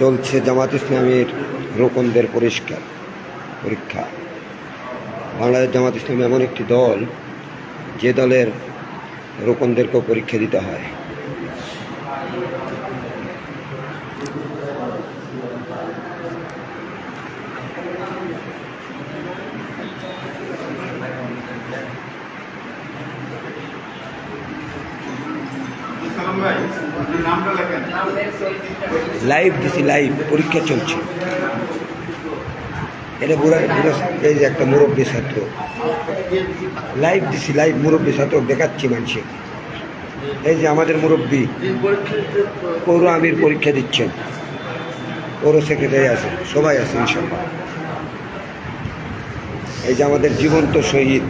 চলছে জামাত ইসলামের রোকনদের পরিষ্কার পরীক্ষা। বাংলাদেশ জামাত ইসলাম এমন একটি দল, যে দলের রোকনদেরকেও পরীক্ষা দিতে হয়। নামটা লাইভ দিছি লাইভ পরীক্ষা চলছে। এটা বুড়া বুড়া এই যে একটা মুরব্বী ছাত্র। লাইভ দিছি লাইভ মুরব্বী ছাত্র, দেখাচ্ছি মানুষে। এই যে আমাদের মুরব্বী, পৌর আমির পরীক্ষা দিচ্ছেন। পৌর সেক্রেটারি আছে, সবাই আছে ইনশাল্লাহ এই যে আমাদের জীবন্ত শহীদ,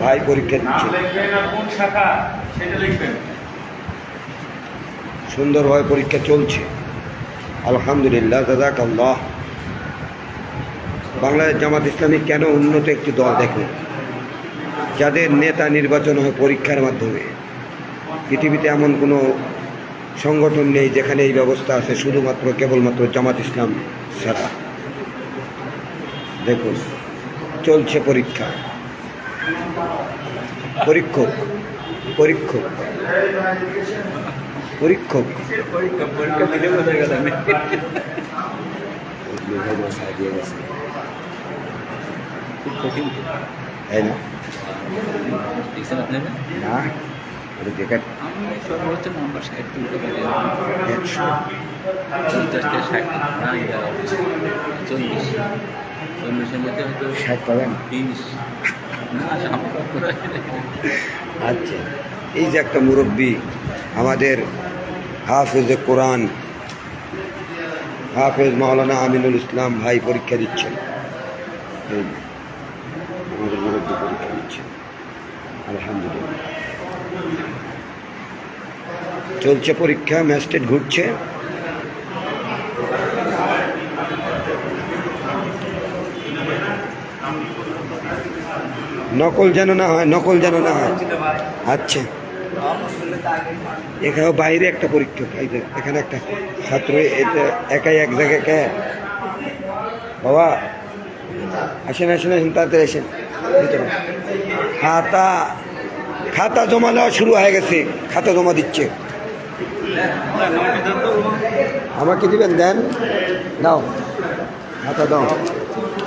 ভাই পরীক্ষা নাম সুন্দরভাবে পরীক্ষা চলছে। আলহামদুলিল্লাহ দাদাক আল্লাহ বাংলাদেশ জামাত ইসলামী কেন উন্নত একটি দল দেখুন যাদের নেতা নির্বাচন হয় পরীক্ষার মাধ্যমে। পৃথিবীতে এমন কোনো সংগঠন নেই যেখানে এই ব্যবস্থা আছে শুধুমাত্র, কেবলমাত্র জামাত ইসলাম ছাড়া। দেখুন, চলছে পরীক্ষা। পরীক্ষক পরীক্ষক। পরীক্ষক। পরীক্ষা পরীক্ষা দিলে বোঝা গেল আমি খুব কঠিন তাই না দেখছেন আপনারা না ওটা দেখা আমি সর্বোচ্চ নাম্বার ষাট তুলতে পারি একশো। পঞ্চাশ থেকে ষাট না এটা চল্লিশ চল্লিশের মধ্যে হয়তো ষাট পাবেন তিরিশ আচ্ছা এই যে একটা মুরব্বী আমাদের হাফেজে কোরআন, হাফেজ মাওলানা আমিনুল ইসলাম ভাই পরীক্ষা দিচ্ছেন। আমাদের পরীক্ষা দিচ্ছেন। আলহামদুলিল্লাহ। চলছে পরীক্ষা ম্যাস্টেট ঘুরছে। নকল যেন না হয়, নকল যেন না হয়। আচ্ছা। এখানে বাইরে একটা পরীক্ষক, এই এখানে একটা ছাত্র একাই এক জায়গায় কে? বাবা, আসেন আসেন আসেন, তাড়াতাড়ি আসেন। ভিতরে। খাতা খাতা জমা দেওয়া শুরু হয়ে গেছে, খাতা জমা দিচ্ছে। আমাকে দিবেন, দেন। দাও। খাতা দাও।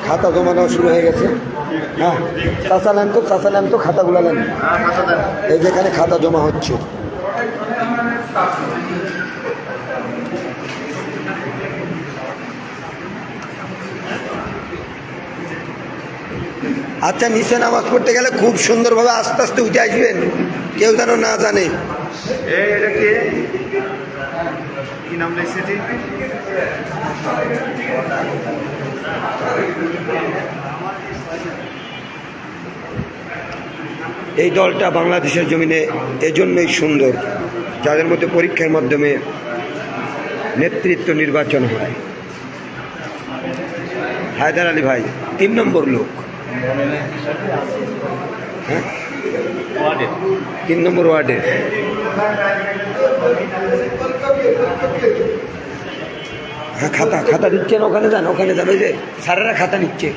খাতা জমা দেওয়া শুরু হয়ে গেছে। হ্যাঁ চাষা নেন তো চাষা নেন তো, খাতাগুলো নেন। এই যেখানে খাতা জমা হচ্ছে। আচ্ছা নিচে নামাজ পড়তে গেলে খুব সুন্দরভাবে আস্তে আস্তে উঠে আসবেন। কেউ যেন না জানে। কে? নাম এই দলটা বাংলাদেশের জমিনে এজন্যই সুন্দর, যাদের মধ্যে পরীক্ষার মাধ্যমে নেতৃত্ব নির্বাচন হয়। হায়দার আলী ভাই, তিন নম্বর লোক। হ্যাঁ? তিন নম্বর ওয়ার্ডে হ্যাঁ খাতা খাতা দিচ্ছেন ওখানে যান ওখানে যান ওই যে স্যারেরা খাতা নিচ্ছে।